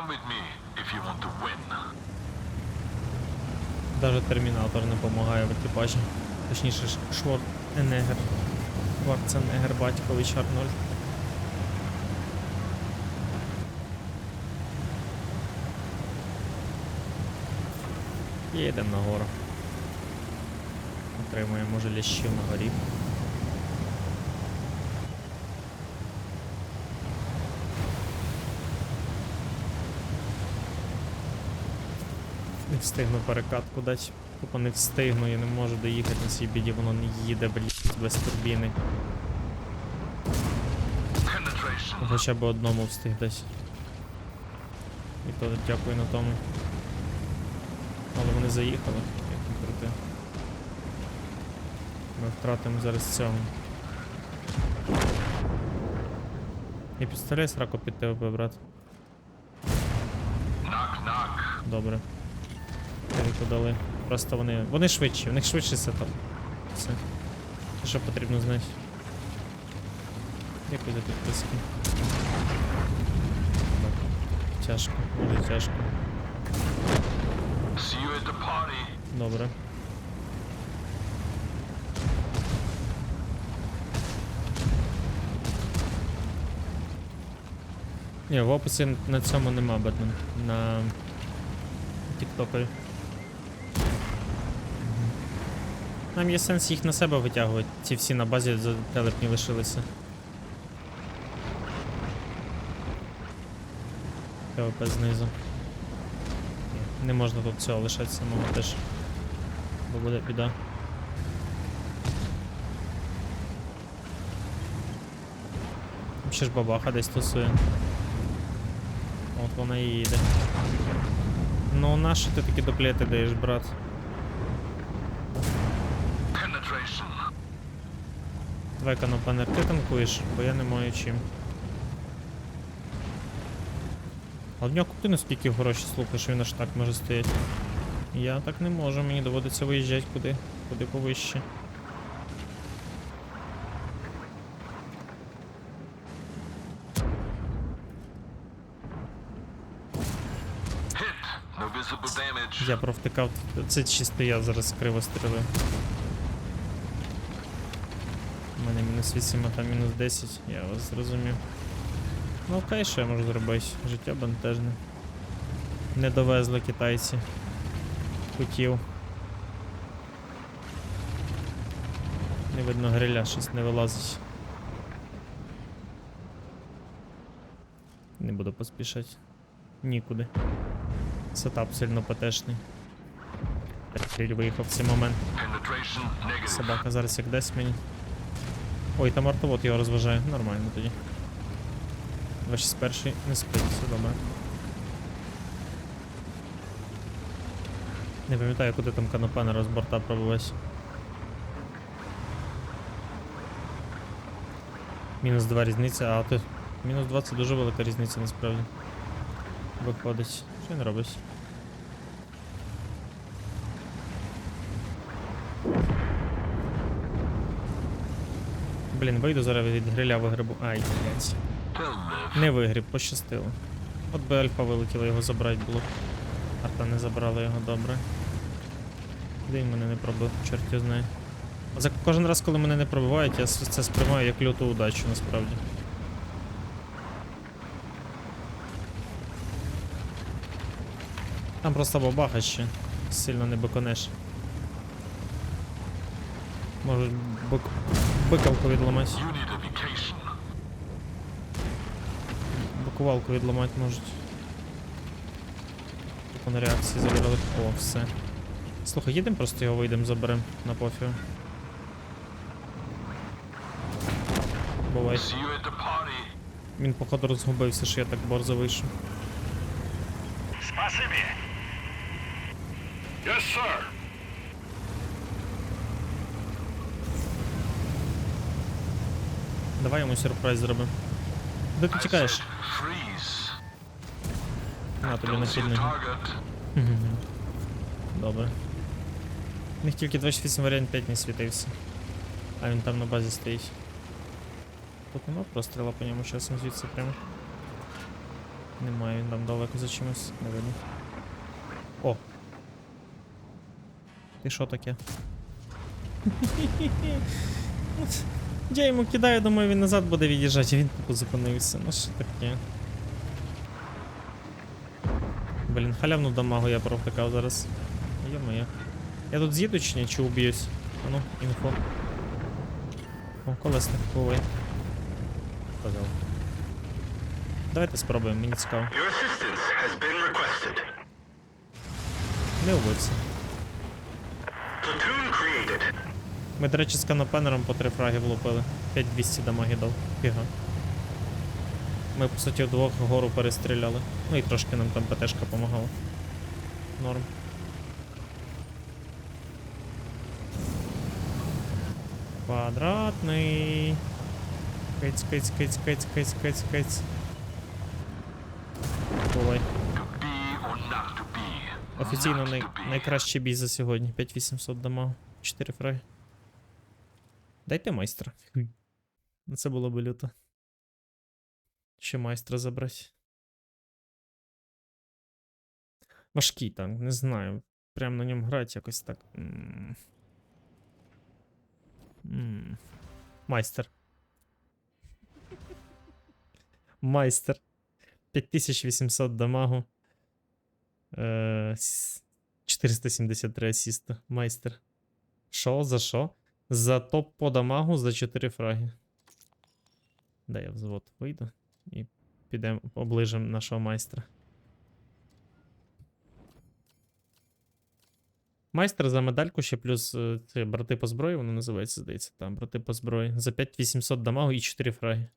Come with me if you want to win. Даже термінатор не допомагає в екіпажі. Точніше, Шварценеггер. Шварценеггер батькович Арнольд. Їдемо нагору. Отримуємо може лящів на горі. Не встигну перекатку дати. Тупо не встигну, я не можу доїхати на цій біді, воно не їде, блядь, без турбіни. Хоча б одному встиг десь. І то дякую на тому. Але вони заїхали, як не крути. Ми втратимо зараз цього. І підставляй сраку під тебе, брат. Добре. Телеку дали. Просто вони. Вони швидші, у них швидший сетап. Все. Що потрібно знати. Дякую за підписки. Так. Тяжко, дуже тяжко. Добре. Ні, в описі на цьому нема Бетмен. На Тіктокові. Нам є сенс їх на себе витягувати. Ці всі на базі телепні лишилися. КВП знизу. Не можна тут цього лишати самого теж. Бо буде біда. Ще ж бабаха десь тусує. От вона і їде. Ну нащо ти такі дуплети даєш, брат? Давай канопанер, ти танкуєш, бо я не маю чим. А в нього купи наскільки гроші слухаєш, він аж так може стояти. Я так не можу, мені доводиться виїжджати куди, куди повище. Я провтикав, це чисто я зараз криво стрілив. У мене мінус 8, а там мінус 10, я вас зрозумів. Ну окей, що я можу зробити? Життя бентежне. Не довезли китайці. Хотів. Не видно гриля, щось не вилазить. Не буду поспішати. Нікуди. Сетап сильно потешний. Гриль виїхав в цей момент. Собака зараз як дасть мені. Ой, там артовод його розважає. Нормально тоді. 261 не спить, все добре. Не пам'ятаю, куди там канопанера з борта пробилась. Мінус 2 різниця, а ти. Мінус 2 це дуже велика різниця насправді. Виходить. Що він робить? Блін, вийду зараз від гриля вигребу. Ай, блядь. Не вигріб, пощастило. От би альфа вилетіла, його забрати було. Арта не забрала його добре. Де мене не пробив, чорт його знає. За кожен раз, коли мене не пробивають, я це сприймаю як люту удачу насправді. Там просто бабаха ще. Сильно не биконеш. Можеш бик... бикалку відламати. Бакувалку відламати можуть. Тупо на реакції забрали. О, все. Слухай, їдемо просто його вийдемо, заберемо на пофігу. Бувай. Він походу розгубився, що я так борзо вийшов. Спасибі. Yes, sir. Давай йому сюрприз зробимо. Де ти тікаєш? На тобі на. Добре. У них тільки 28 варіант 5 не світився. А він там на базі стоїть. Тут нема простріла по ньому часом звідси прямо. Немає, він там далеко за чимось, не видно. О! Ти що таке? Я йому кидаю, думаю, він назад буде від'їжджати, він тупо зупинився. Ну що таке? Блін, халявну дамагу я провтикав зараз. Йо-моє. Я тут з'їду чи ні, чи уб'юсь? Ну, інфо. О, колесник повий. Сказав. Давайте спробуємо, мені цікаво. Не убився. Platoon created. Ми, до речі, з канопенером по три фраги влупили. 5200 дамаги дав. Фіга. Ми, по суті, вдвох гору перестріляли. Ну і трошки нам там ПТшка допомагала. Норм. Квадратний. Киць, киць, киць, киць, киць, киць, киць. Бувай. Офіційно най... найкращий бій за сьогодні. 5800 дамагу. 4 фраги. Дайте майстра. Це було би люто. Ще майстра забрати. Важкий танк, не знаю. Прям на ньому грати якось так. Майстер. Майстер. 5800 дамагу. Е, 473 асіста. Майстер. Що? За що? За топ по дамагу за 4 фраги. Дай я взвод вийду і підемо оближимо нашого майстра. Майстер за медальку ще плюс е, це брати по зброї, воно називається, здається, там, брати по зброї. За 5800 дамагу і 4 фраги.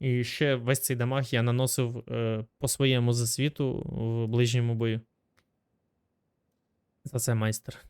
І ще весь цей дамаг я наносив е, по своєму засвіту в ближньому бою. За це майстер.